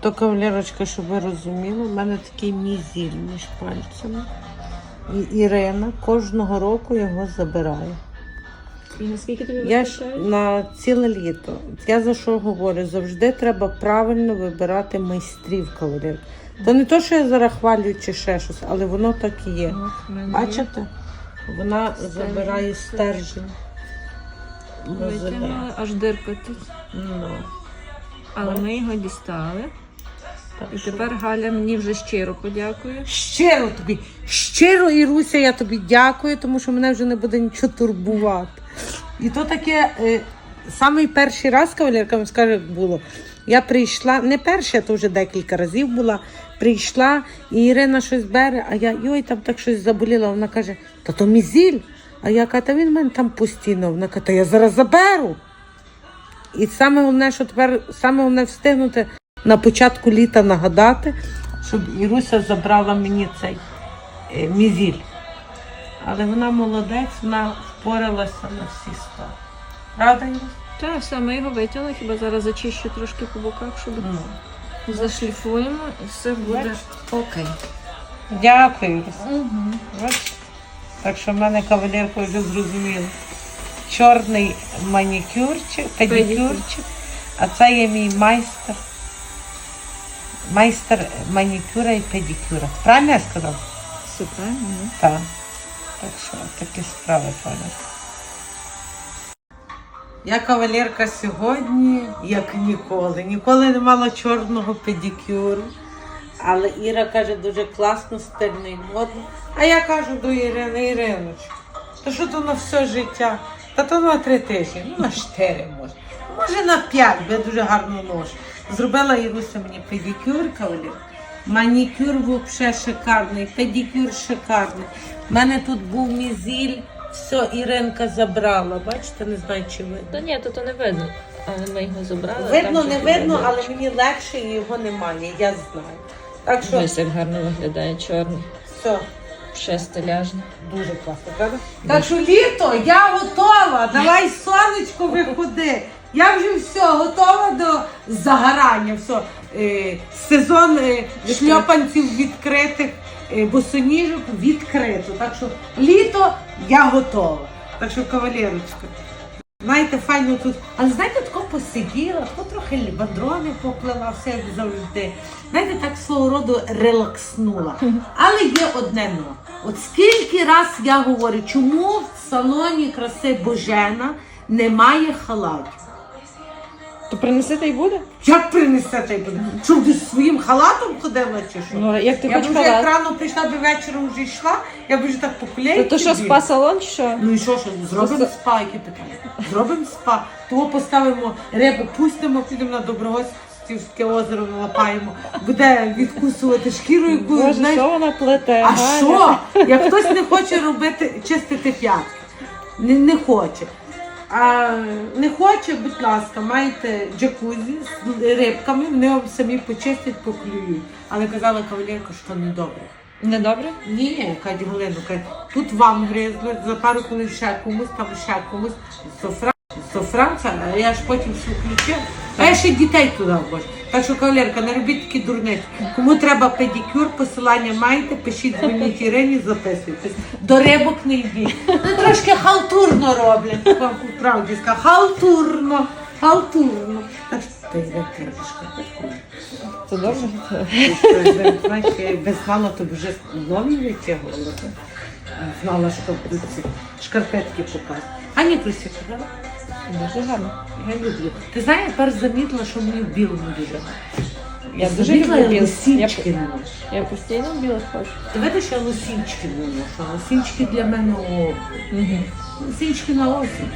То кавалерочка, щоб ви розуміли, в мене такий мізіль між пальцями. І Ірина кожного року його забирає. І наскільки тобі Я ж вистачає? на ціле літо. Я за що говорю? Завжди треба правильно вибирати майстрів кавалерки. То не то, що я зараз хвалю чи ще щось, але воно так і є. От, в мене. Бачите? Вона забирає стержень. Витягнули, аж диркотить. Ну, Але ми його дістали. І тепер Галя мені вже щиро подякує. Щиро тобі, щиро, Іруся, я тобі дякую, тому що мене вже не буде нічого турбувати. І то таке, е, самий перший раз, кавалерка вам скаже, як було. Я прийшла, не перша, то вже декілька разів була. Прийшла, і Ірина щось бере, а я йой, там так щось заболіла. Вона каже, та то мізіль. А я кажу, та він в мене там постійно. Вона каже, та я зараз заберу. І саме головне, що тепер саме головне встигнути на початку літа нагадати, щоб Іруся забрала мені цей е, мізіль. Але вона молодець, вона впоралася на всі сто. Правда, Іруся? Так, все, ми його витягли, хіба зараз зачищу трошки по боках, щоб Ну. зашліфуємо і все буде окей. Дякую. Угу. Так що в мене кавалерка вже зрозуміла. Чорний манікюрчик, педикюрчик, а це є мій майстер. Майстер манікюра і педикюра. Правильно я сказала? Супер. ну. Так. Так що такі справи пане. Я кавалерка сьогодні, як ніколи. Ніколи не мала чорного педикюру. Але Іра каже, дуже класно, стильно і модно. А я кажу до Ірини, Іриночку, то що то на все життя? Та то на три тижні, ну на чотири може. Може на п'ять, бо я дуже гарно ношу. Зробила Іруся мені педикюр, кавалер. Манікюр взагалі шикарний, педикюр шикарний. У мене тут був мізіль, все, Іринка забрала. Бачите, не знаю, чи видно. Та ні, то, то не видно. Але ми його забрали. Видно, там не видно, але мені легше і його немає, я знаю. Так що як гарно виглядає чорний. все, Ще стиляжний. дуже класно, правда? Так що літо, я готова. Давай сонечко виходи. Я вже все, готова до загорання. Все. Е, сезон е, шльопанців відкритих, е, босоніжок відкрито. Так що літо я готова. Так що, кавалерочка. Знаєте, файно тут. Але знаєте, тако посиділа, тако трохи бандрони поплила, все як завжди. Знаєте, так свого роду релакснула. Але є одне но. От скільки раз я говорю, чому в салоні краси Божена немає халатів? То принесете і буде? Як принесете? Що ти зі своїм халатом ходила чи що? Ну, як ти я б хоч вже як халат? рано прийшла би вечором вже йшла, я б вже так по То, то що, спа-салон чи що? Ну і що, що зробимо Просто- спа, яке питання? Зробимо спа. Того поставимо рибу, пустимо, підемо на Доброгостівське озеро, налапаємо. Буде відкусувати шкіру, яку Боже, знаєш. що вона плете? А Галя? що? Як хтось не хоче робити, чистити п'ятки, не, не хоче. А не хоче, будь ласка, маєте джакузі з рибками, вони самі почистять, поклюють. Але казала кавалерка, що не добре. Не добре? Ні, кать Галину, каже, тут вам гризли, за пару хвилин ще комусь, там ще комусь. То софранця, а я ж потім все включив. А я ще дітей туди боже. Так що, кавалерка, не робіть такі дурниці. Кому треба педикюр, посилання маєте, пишіть дзвоніть Ірині, записуйтесь. До рибок не йдіть. Ну, трошки халтурно роблять, вам правді скажу. Халтурно, халтурно. Так що, ти йде кришка. Це добре? Знаєш, я якби знала, то б вже нові витягувала. Знала, що будуть ці шкарпетки показувати. А ні, правда? Дуже гарно. Я люблю. Ти знаєш, я тепер замітила, що мені в білому дуже. Я дуже замітила, люблю я біле. лосінчики Я- не ношу. Я постійно в білих хочу. Ти видиш, я лосінчики не ношу. Лосінчики для мене о. Лосінчики на осінь.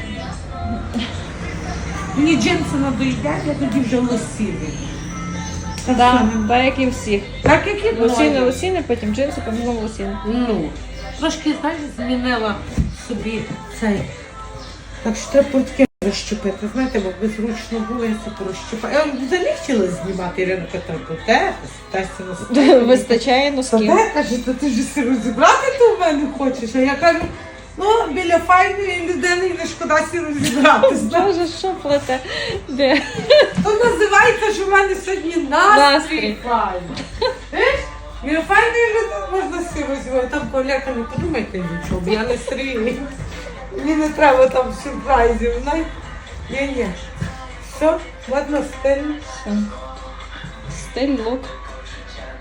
Мені джинси надоїдять, я тоді вже лосіни. Так, Да, само. так як і всіх. так як і Лосіни, лосіни, потім джинси, потім знову лосіни. Ну, трошки, знаєш, змінила собі цей. Так що треба портки розщепити. Знаєте, бо безручно було, я це порозщепила. Я взагалі хотіла знімати Ірину Катеринку. Те, Тася на Вистачає Та носків. де, каже, то ти ж все розібрати то в мене хочеш. А я кажу, Ну, біля файної людини не шкода сі розібратися. Боже, що плете? Де? То називається, що в мене сьогодні настрій Настрій. файний. Знаєш, біля файної людини можна сі розібрати. Там коляка не подумайте нічого, бо я не стрію. Мені не треба там сюрпризів, знаєте? Ні, ні. Все, ладно, стильно. Все. Стиль, лук.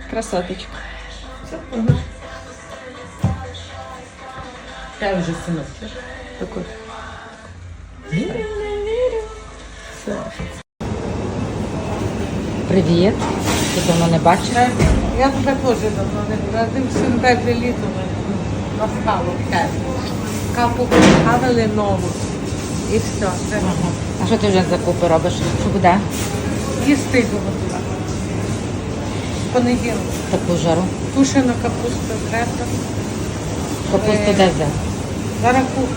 Красоточка. Все, ага. Я вже синочок. Такой. Привіт. Ти давно не бачила? Я тебе теж давно не була. Тим всім тепле літо настало в тебе. Капу поставили нову. І все. Це А що ти вже закупи робиш? Що буде? їсти готувати. В Понеділок. Таку жару. Тушена капуста з ребра. Капусту Е. де взяв? Зараз кухню.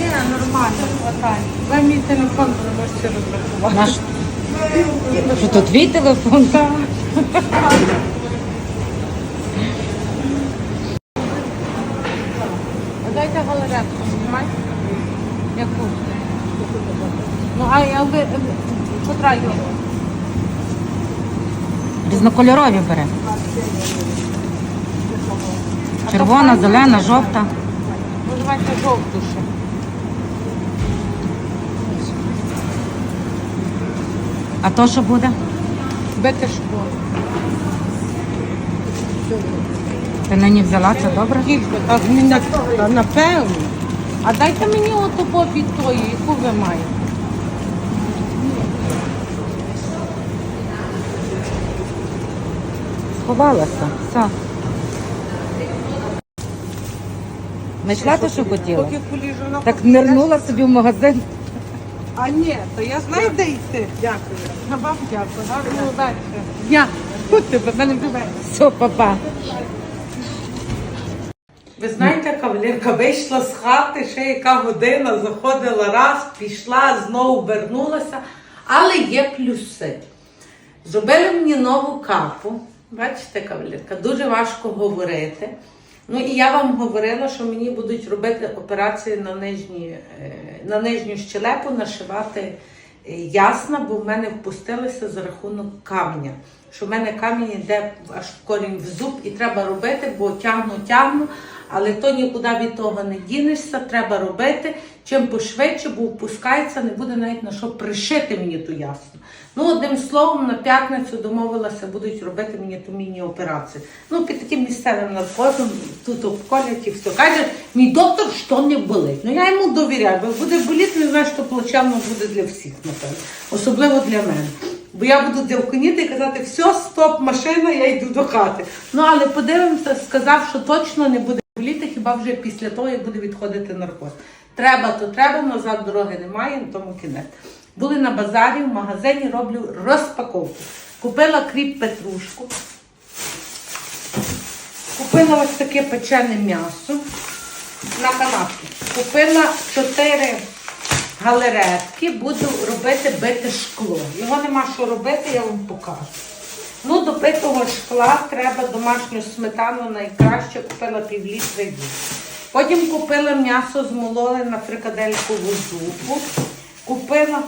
Ні, нормально, хватає. Дай мій телефон, бо не можеш розрахувати. Наш... Що то твій телефон? А Дайте галеретку, знімай. Яку? Ну, а я ви... Котра є? Різнокольорові бери. Червона, зелена, жовта. Ну, давайте жовту ще. А то що буде? Бити школу. Ти нині взяла це добре? Так, мені напевно. А дайте мені оту попід тої, яку ви маєте. Сховалася. Все. Знайшла те, що хотіла. Поки поліжу на Так нирнула собі в магазин. А ні, то я знаю, де йти. Дякую. Вам дякую. Гарного вечора. Я. Тут тебе, мене вбиває. Все, папа. Ви знаєте, кавалерка вийшла з хати, ще яка година, заходила раз, пішла, знову вернулася. Але є плюси. Зробили мені нову капу. Бачите, кавалерка, дуже важко говорити. Ну і я вам говорила, що мені будуть робити операції на, нижні, е, на нижню щелепу, нашивати е, ясна, бо в мене впустилися за рахунок камня. Що в мене камінь йде аж в корінь в зуб і треба робити, бо тягну, тягну, але то нікуди від того не дінешся, треба робити. Чим пошвидше, бо впускається, не буде навіть на що пришити мені ту ясну. Ну, одним словом, на п'ятницю домовилася, будуть робити мені ту міні-операцію. Ну, під таким місцевим наркозом тут обколять і все. Каже, мій доктор, що не болить. Ну я йому довіряю, бо буде боліти, не знаю, що плачевно буде для всіх, напевно. Особливо для мене. Бо я буду дявконіти і казати, все, стоп, машина, я йду до хати. Ну, але подивимося, сказав, що точно не буде боліти, хіба вже після того, як буде відходити наркоз. Треба, то треба, назад дороги немає, на тому кінець. Були на базарі, в магазині роблю розпаковку. Купила кріп петрушку. Купила ось таке печене м'ясо на канапки. Купила 4 галеретки, буду робити бите шкло. Його нема що робити, я вам покажу. Ну, до битого шкла треба домашню сметану найкраще, купила пів літра її. Потім купила м'ясо змололи на фрикаделькову зупу. Купила.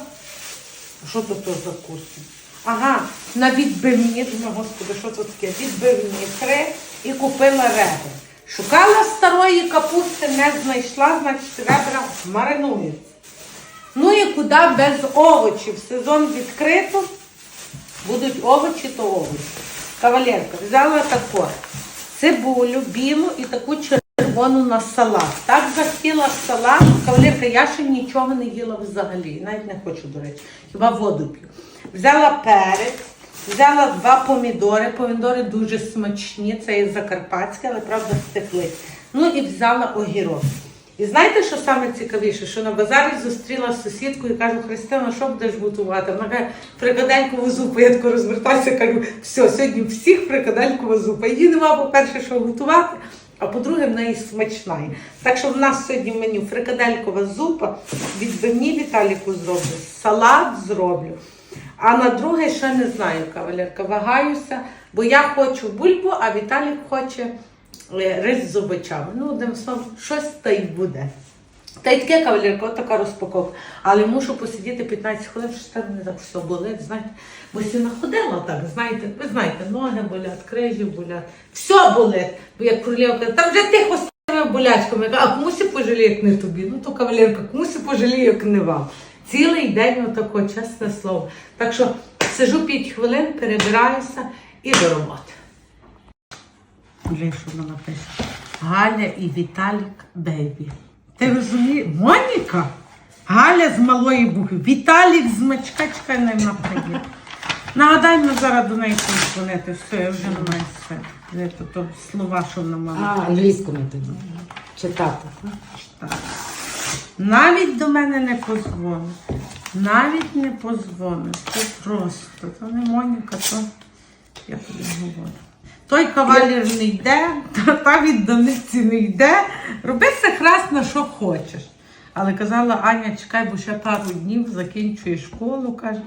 Що тут то за курси? Ага, на відбивні, думаю, господи, що тут таке? Відбивні три і купила ребра. Шукала старої капусти, не знайшла, значить ребра маринуються. Ну і куди без овочів? Сезон відкрито. Будуть овочі, то овочі. Кавалерка, взяла таку цибулю, білу і таку червону на салат. Так захотіла салат. Кавалерка, я ще нічого не їла взагалі. Навіть не хочу, до речі. Хіба воду п'ю. Взяла перець, взяла два помідори. Помідори дуже смачні, це є закарпатське, але правда стекли. Ну і взяла огірок. І знаєте, що саме цікавіше? Що на базарі зустріла сусідку і кажу, Христина, що будеш готувати? Вона каже, фрикаделькову зупу. Я тако розвертаюся, кажу, все, сьогодні всіх фрикаделькова зупа. Її нема, по-перше, що готувати, а по-друге, в неї смачна. Так що в нас сьогодні в меню фрикаделькова зупа, відбивні Віталіку зроблю, салат зроблю. А на друге ще не знаю, кавалерка. Вагаюся, Бо я хочу бульбу, а Віталік хоче рис з овочами. Ну, одним словом, щось та й буде. Та й таке кавалерка, от така розпаковка. Але мушу посидіти 15 хвилин, що так не так все болить, знаєте. Бо сіна ходила так, знаєте, ви знаєте, ноги болять, крижі болять, все болить. Бо як королева каже, там вже тихо з болячками. А комусь пожаліє, як не тобі. Ну то кавалерка, комусь пожаліє, як не вам. Цілий день отако, чесне слово. Так що сижу 5 хвилин, перебираюся і до роботи. Вже що вона. Галя і Віталік Бейбі. Ти розумієш? Моніка? Галя з малої букви. Віталік з мачка, чекай, не вона приїде. Нагадай мені зараз до неї подзвонити. Все, я вже не маю все. Де то, то слова, що вона мала. А, англійську не тоді. Читати. читати. Навіть до мене не позвонить. Навіть не позвонить. Це просто. То не Моніка, то я тобі говорю. Той кавалер не йде, та, та від дониці не йде. Роби все хрест що хочеш. Але казала Аня, чекай, бо ще пару днів закінчує школу, каже.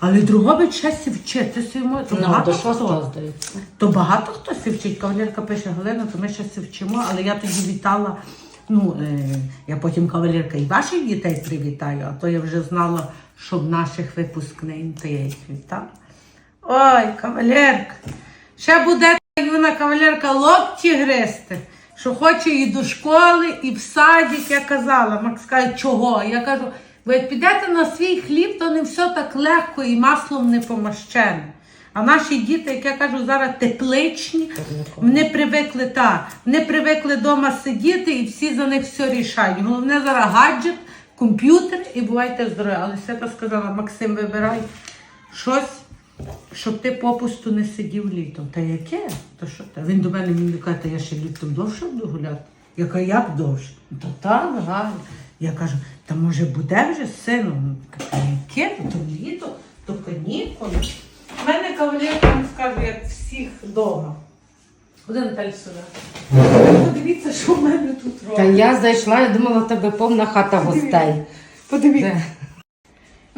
Але другого часі вчитися йому. То Ну, багато хто. здається. То багато хто сі вчить. Кавалерка пише Галина, то ми ще сі вчимо, але я тоді вітала. Ну, е, я потім кавалерка і ваших дітей привітаю, а то я вже знала, що в наших випускнень, то я їх вітала. Ой, кавалерка. Ще буде юна кавалерка локті гристи, що хоче і до школи, і в садик. Я казала. Макс каже, чого? Я кажу, ви як підете на свій хліб, то не все так легко і маслом не помащене. А наші діти, як я кажу, зараз тепличні, вони привикли та, вони привикли вдома сидіти і всі за них все рішають. Головне зараз гаджет, комп'ютер і бувайте здорові. Але Свята сказала, Максим, вибирай щось, щоб ти попусту не сидів літом. Та яке? То що та? Він до мене мені каже, та я ще літом довше буду гуляти. Я кажу, як довше? Та так, Галя. Я кажу, та може буде вже сину? Ну, Та яке? То літо, то канікули. У мене кавалерка скажу, як всіх вдома. Куди Наталі сюди? Подивіться, що в мене тут робить. Та я зайшла, я думала, в тебе повна хата гостей. Подивіться.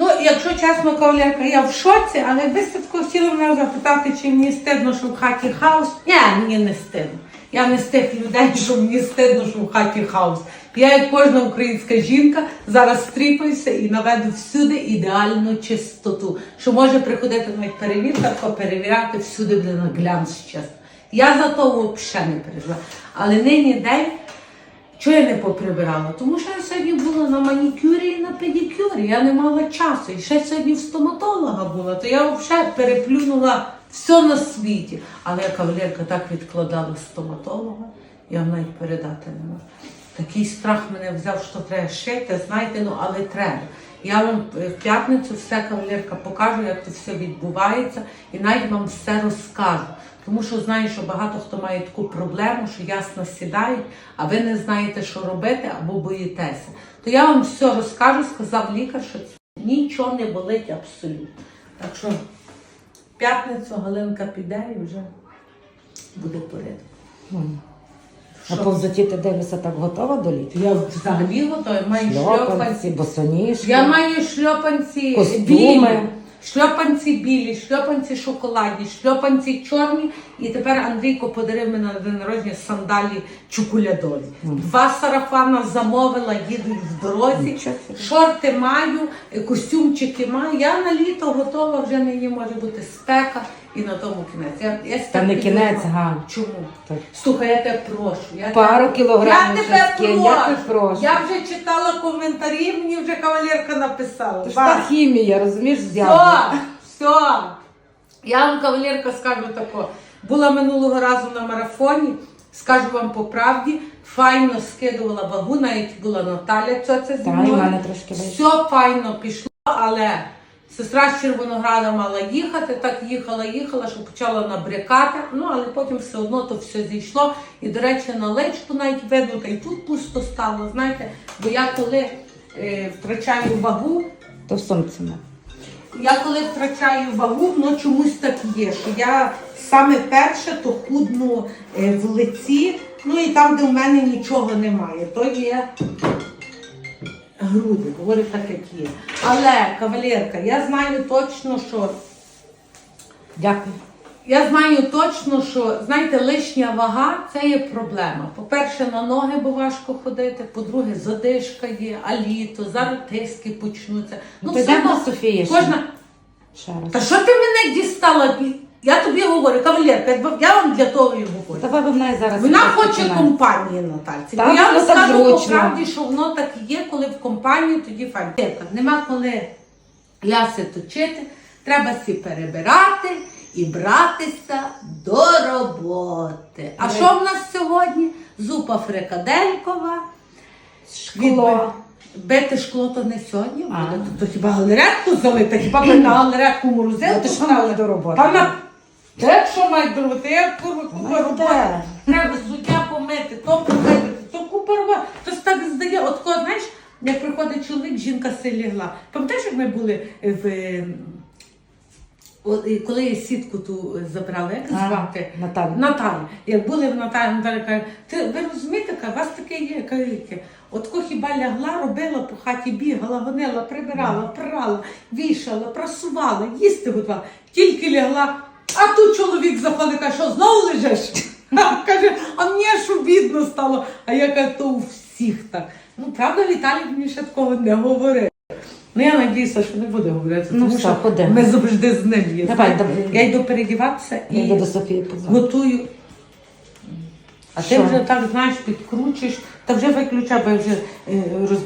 Де? Ну, якщо чесно, кавалерка, я в шоці, але ви тако мене запитати, чи мені стидно, що в хаті хаос. Ні, мені не стидно. Я не з тих людей, що мені стидно, що в хаті хаос. Я, як кожна українська жінка, зараз стріпаюся і наведу всюди ідеальну чистоту. Що може приходити навіть перевірка, перевіряти всюди буде на глянц чесно. Я за то взагалі не переживаю. Але нині день Чого я не поприбирала? Тому що я сьогодні була на манікюрі і на педикюрі. Я не мала часу. І ще сьогодні в стоматолога була, то я взагалі переплюнула все на світі. Але я кавалерка так відкладала стоматолога, я вам навіть передати не можу. Такий страх мене взяв, що треба шити, знаєте, ну але треба. Я вам е, в п'ятницю все кавалерка покажу, як це все відбувається, і навіть вам все розкажу. Тому що знаю, що багато хто має таку проблему, що ясно сідають, а ви не знаєте, що робити або боїтеся. То я вам все розкажу, сказав лікар, що це нічого не болить абсолютно. Так що в п'ятницю Галинка піде і вже буде порядок. М. А Що? по ти дивишся так готова до літа? Я взагалі готова, маю Шльопанці, шльопанці. босоніжки. Я маю шльопанці Костюми. Шльопанці білі, шльопанці шоколадні, шльопанці чорні. І тепер Андрійко подарив мені на день народження сандалі чоколядові. Два сарафана замовила, їдуть в дорозі. Шорти маю, костюмчики маю. Я на літо готова, вже мені може бути спека і на тому кінець. Я, я Та не кінець, Галь. Чому? Так. Слухай, я тебе прошу. Я Пару тебе- кілограмів Я тебе скинь, я тебе прошу. Я вже читала коментарі, мені вже кавалерка написала. Це ж та хімія, розумієш, Все, все. Я вам, кавалерка, скажу тако. Була минулого разу на марафоні, скажу вам по правді, файно скидувала вагу, навіть була Наталя, це це зі мною. Все файно пішло, але сестра з Червонограда мала їхати, так їхала, їхала, що почала набрякати. Ну, але потім все одно то все зійшло. І, до речі, на личку навіть видно, та й тут пусто стало. Знаєте, бо я коли е, втрачаю вагу, То в сумці я коли втрачаю вагу, воно чомусь так є, що я саме перше то худну е, в лиці, ну і там, де в мене нічого немає, то є груди, говорю так, як є. Але, кавалерка, я знаю точно, що Дякую. я знаю точно, що знаєте, лишня вага це є проблема. По-перше, на ноги бо важко ходити, по-друге, задишка є, а літо, зараз тиски почнуться. Ну, все Софії ще. Кожна. Ще раз. Та що ти мене дістала? Я тобі говорю, кавалерка, я вам для того і говорю. Давай ви неї зараз. Вона хоче компанії Натальці. Так, Бо я ну, вам так скажу по правді, що воно так і є, коли в компанії, тоді файно. Нема коли ляси точити, треба всі перебирати і братися до роботи. А що в нас сьогодні? Зупа фрикаделькова. Шкло. Бити шкло то не сьогодні буде. То, хіба галеретку залити, хіба на галеретку морозилку Ну? Та на... Те, що має до роботи, я курва купа роботи. Треба суття помити, то помити, то купа роботи. То так здає, от коли, знаєш, як приходить чоловік, жінка си лягла. Пам'ятаєш, як ми були в... е, і коли я сітку ту забрала, як звати? Наталя. Наталя. Як були в Наталі, Наталя каже, ти ви розумієте, у вас таке є, каже. От ко хіба лягла, робила по хаті, бігала, гонила, прибирала, прала, вішала, прасувала, їсти готувала. Тільки лягла, а тут чоловік заходить, каже, що знову лежиш? Каже, а мені аж обідно стало. А я кажу, то у всіх так. Ну, правда, Віталій мені ще такого не говорив. Ну, я надіюся, що не буде говорити, Ну, тому все, що ходи. ми завжди з ним є. Давай, давай. Я йду передіватися і Я йду до Софії позвоню. готую. А ти Що? вже так знаєш, підкручуєш, та вже виключай, бо я вже е, розбирала.